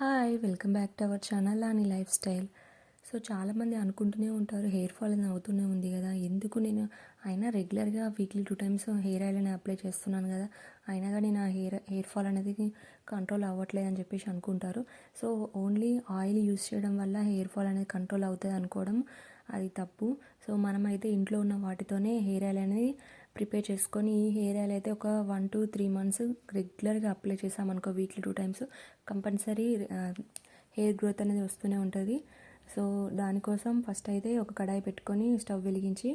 Hi welcome back to our channel అని life style so చాలామంది అనుకుంటూనే ఉంటారు హెయిర్ ఫాల్ అనేది అవుతూనే ఉంది కదా. ఎందుకు నేను అయినా రెగ్యులర్గా weekly two times hair oil అని అప్లై చేస్తున్నాను కదా. అయినా కానీ నా హెయిర్ హెయిర్ ఫాల్ అనేది కంట్రోల్ అవ్వట్లేదు అని చెప్పేసి అనుకుంటారు. సో ఓన్లీ ఆయిల్ యూస్ చేయడం వల్ల హెయిర్ ఫాల్ అనేది కంట్రోల్ అవుతుంది అనుకోవడం అది తప్పు. సో మనమైతే ఇంట్లో ఉన్న వాటితోనే హెయిర్ ఆయిల్ అనేది ప్రిపేర్ చేసుకొని ఈ హెయిర్ ఆయిల్ అయితే ఒక వన్ టు త్రీ మంత్స్ రెగ్యులర్గా apply చేసామనుకో weekly two times. Compulsory hair growth అనేది వస్తూనే ఉంటుంది. సో దానికోసం ఫస్ట్ అయితే ఒక కడాయి పెట్టుకొని స్టవ్ వెలిగించి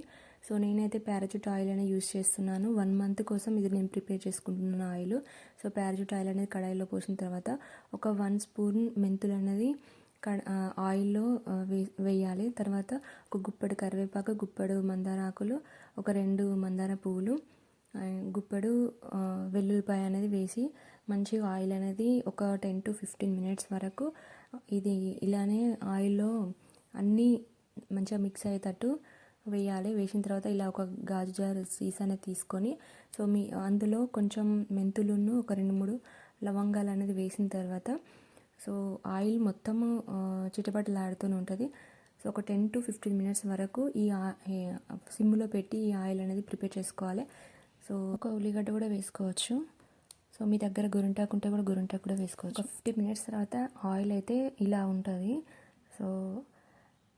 సో నేనైతే ప్యారచూట్ ఆయిల్ అనేది యూస్ చేస్తున్నాను. వన్ మంత్ కోసం ఇది నేను ప్రిపేర్ చేసుకుంటున్నాను ఆయిల్. సో ప్యారచూట్ ఆయిల్ అనేది కడాయిలో పోసిన తర్వాత ఒక వన్ స్పూన్ మెంతులు అనేది ఆయిల్లో వే వేయాలి. తర్వాత ఒక గుప్పెడు కరివేపాకు గుప్పెడు మందార ఆకులు ఒక రెండు మందార పువ్వులు గుప్పెడు వెల్లుల్లిపాయ అనేది వేసి మంచిగా ఆయిల్ అనేది ఒక టెన్ టు ఫిఫ్టీన్ మినిట్స్ వరకు ఇది ఇలానే ఆయిల్లో అన్నీ మంచిగా మిక్స్ అయ్యేటట్టు వేయాలి. వేసిన తర్వాత ఇలా ఒక గాజు జార్ సీసాని తీసుకొని సో మీ అందులో కొంచెం మెంతులును ఒక రెండు మూడు లవంగాలు అనేది వేసిన తర్వాత సో ఆయిల్ మొత్తము చిటపటలాడుతూనే ఉంటుంది. సో ఒక టెన్ టు ఫిఫ్టీన్ మినిట్స్ వరకు ఈ సిమ్లో పెట్టి ఈ ఆయిల్ అనేది ప్రిపేర్ చేసుకోవాలి. సో ఒక ఉల్లిగడ్డ కూడా వేసుకోవచ్చు. సో మీ దగ్గర గురింటాకు ఉంటే కూడా గురింటాకు కూడా వేసుకోవచ్చు. ఫిఫ్టీ మినిట్స్ తర్వాత ఆయిల్ అయితే ఇలా ఉంటుంది. సో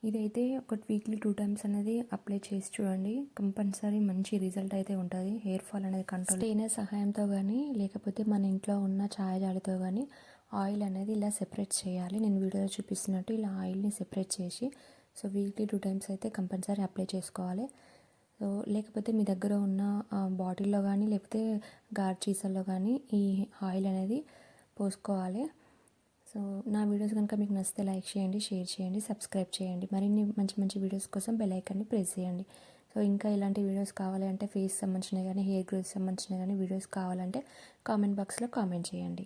ఇదైతే ఒక వీక్లీ టూ టైమ్స్ అనేది అప్లై చేసి చూడండి. కంపల్సరీ మంచి రిజల్ట్ అయితే ఉంటుంది. హెయిర్ ఫాల్ అనేది కంట్రోల్ స్టెయినర్ సహాయంతో కానీ లేకపోతే మన ఇంట్లో ఉన్న ఛాయ్ కానీ ఆయిల్ అనేది ఇలా సెపరేట్ చేయాలి. నేను వీడియోలో చూపిస్తున్నట్టు ఇలా ఆయిల్ని సెపరేట్ చేసి సో వీక్లీ టూ టైమ్స్ అయితే కంపల్సరీ అప్లై చేసుకోవాలి. సో లేకపోతే మీ దగ్గర ఉన్న బాటిల్లో కానీ లేకపోతే గార్ చీసల్లో కానీ ఈ ఆయిల్ అనేది పోసుకోవాలి. సో నా వీడియోస్ కనుక మీకు నచ్చితే లైక్ చేయండి షేర్ చేయండి సబ్స్క్రైబ్ చేయండి. మరిన్ని మంచి మంచి వీడియోస్ కోసం బెల్ ఐకాన్ని ప్రెస్ చేయండి. సో ఇంకా ఇలాంటి వీడియోస్ కావాలంటే ఫేస్ సంబంధించినవి కానీ హెయిర్ గ్రోత్ సంబంధించిన కానీ వీడియోస్ కావాలంటే కామెంట్ బాక్స్లో కామెంట్ చేయండి.